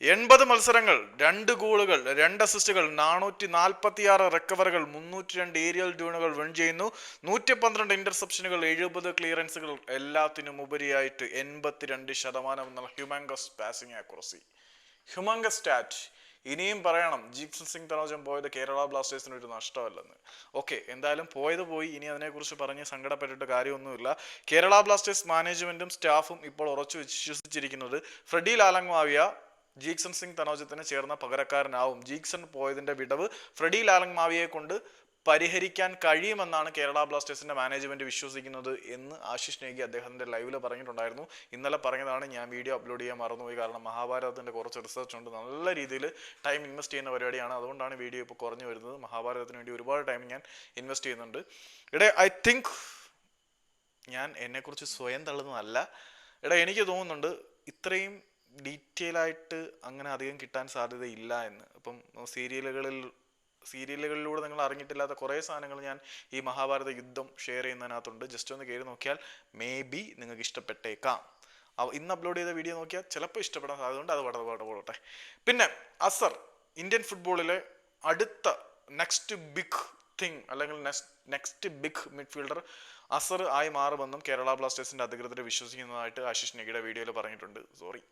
എൺപത് മത്സരങ്ങൾ രണ്ട് ഗോളുകൾ രണ്ട് അസിസ്റ്റുകൾ നാനൂറ്റി നാൽപ്പത്തി ആറ് റിക്കവറുകൾ മുന്നൂറ്റി രണ്ട് ഏരിയൽ ഡ്യൂണുകൾ വിൺ ചെയ്യുന്നു. നൂറ്റി പന്ത്രണ്ട് ഇന്റർസെപ്ഷനുകൾ എഴുപത് ക്ലിയറൻസുകൾ എല്ലാത്തിനും ഉപരിയായിട്ട് എൺപത്തിരണ്ട് ശതമാനം എന്നുള്ള humongous passing accuracy humongous stat ഇനിയും പറയണം ജീപ്സൺ സിംഗ് തനോജൻ പോയത് കേരള ബ്ലാസ്റ്റേഴ്സിന് ഒരു നഷ്ടമല്ലെന്ന്. ഓക്കെ എന്തായാലും പോയത് പോയി ഇനി അതിനെക്കുറിച്ച് പറഞ്ഞ് സങ്കടപ്പെട്ടിട്ട് കാര്യമൊന്നുമില്ല. കേരള ബ്ലാസ്റ്റേഴ്സ് മാനേജ്മെന്റും സ്റ്റാഫും ഇപ്പോൾ ഉറച്ചു വിശ്വസിച്ചിരിക്കുന്നത് ഫ്രെഡി ലാലങ്മാവിയ ജീക്സൺ സിംഗ് തനോജത്തിന് ചേർന്ന പകരക്കാരനാവും. ജീക്സൺ പോയതിന്റെ വിടവ് ഫ്രെഡി ലാലങ് മാവിയെ കൊണ്ട് പരിഹരിക്കാൻ കഴിയുമെന്നാണ് കേരള ബ്ലാസ്റ്റേഴ്സിന്റെ മാനേജ്മെന്റ് വിശ്വസിക്കുന്നത് എന്ന് ആശിഷ് നേഗി അദ്ദേഹത്തിന്റെ ലൈവിൽ പറഞ്ഞിട്ടുണ്ടായിരുന്നു. ഇന്നലെ പറഞ്ഞതാണ് ഞാൻ വീഡിയോ അപ്ലോഡ് ചെയ്യാൻ മറന്നുപോയി. കാരണം മഹാഭാരതത്തിന്റെ കുറച്ച് റിസർച്ച് ഉണ്ട്. നല്ല രീതിയിൽ ടൈം ഇൻവെസ്റ്റ് ചെയ്യുന്ന പരിപാടിയാണ്. അതുകൊണ്ടാണ് വീഡിയോ ഇപ്പോൾ കുറഞ്ഞു വരുന്നത്. മഹാഭാരതത്തിന് വേണ്ടി ഒരുപാട് ടൈം ഞാൻ ഇൻവെസ്റ്റ് ചെയ്യുന്നുണ്ട്. ഇവിടെ ഐ തിങ്ക് ഞാൻ എന്നെക്കുറിച്ച് സ്വയം തള്ളുന്നതല്ല. എടാ എനിക്ക് തോന്നുന്നുണ്ട് ഇത്രയും ഡീറ്റെയിൽ ആയിട്ട് അങ്ങനെ അധികം കിട്ടാൻ സാധ്യതയില്ല എന്ന്. ഇപ്പം സീരിയലുകളിൽ സീരിയലുകളിലൂടെ നിങ്ങൾ അറിഞ്ഞിട്ടില്ലാത്ത കുറേ സാധനങ്ങൾ ഞാൻ ഈ മഹാഭാരത യുദ്ധം ഷെയർ ചെയ്യുന്നതിനകത്തുണ്ട്. ജസ്റ്റ് ഒന്ന് കയറി നോക്കിയാൽ മേ ബി നിങ്ങൾക്ക് ഇഷ്ടപ്പെട്ടേക്കാം. ഇന്ന് അപ്ലോഡ് ചെയ്ത വീഡിയോ നോക്കിയാൽ ചിലപ്പോൾ ഇഷ്ടപ്പെടാൻ സാധ്യതയുണ്ട് അത് വളരെ വളരെ പോകട്ടെ പിന്നെ അസർ ഇന്ത്യൻ ഫുട്ബോളിലെ അടുത്ത നെക്സ്റ്റ് ബിഗ് തിങ് അല്ലെങ്കിൽ നെക്സ്റ്റ് ബിഗ് മിഡ്ഫീൽഡർ അസർ ആയി മാറുമെന്നും കേരള ബ്ലാസ്റ്റേഴ്സിന്റെ അധികൃതർ വിശ്വസിക്കുന്നതായിട്ട് ആശിഷ് നെഗിയുടെ വീഡിയോയിൽ പറഞ്ഞിട്ടുണ്ട്. സോറി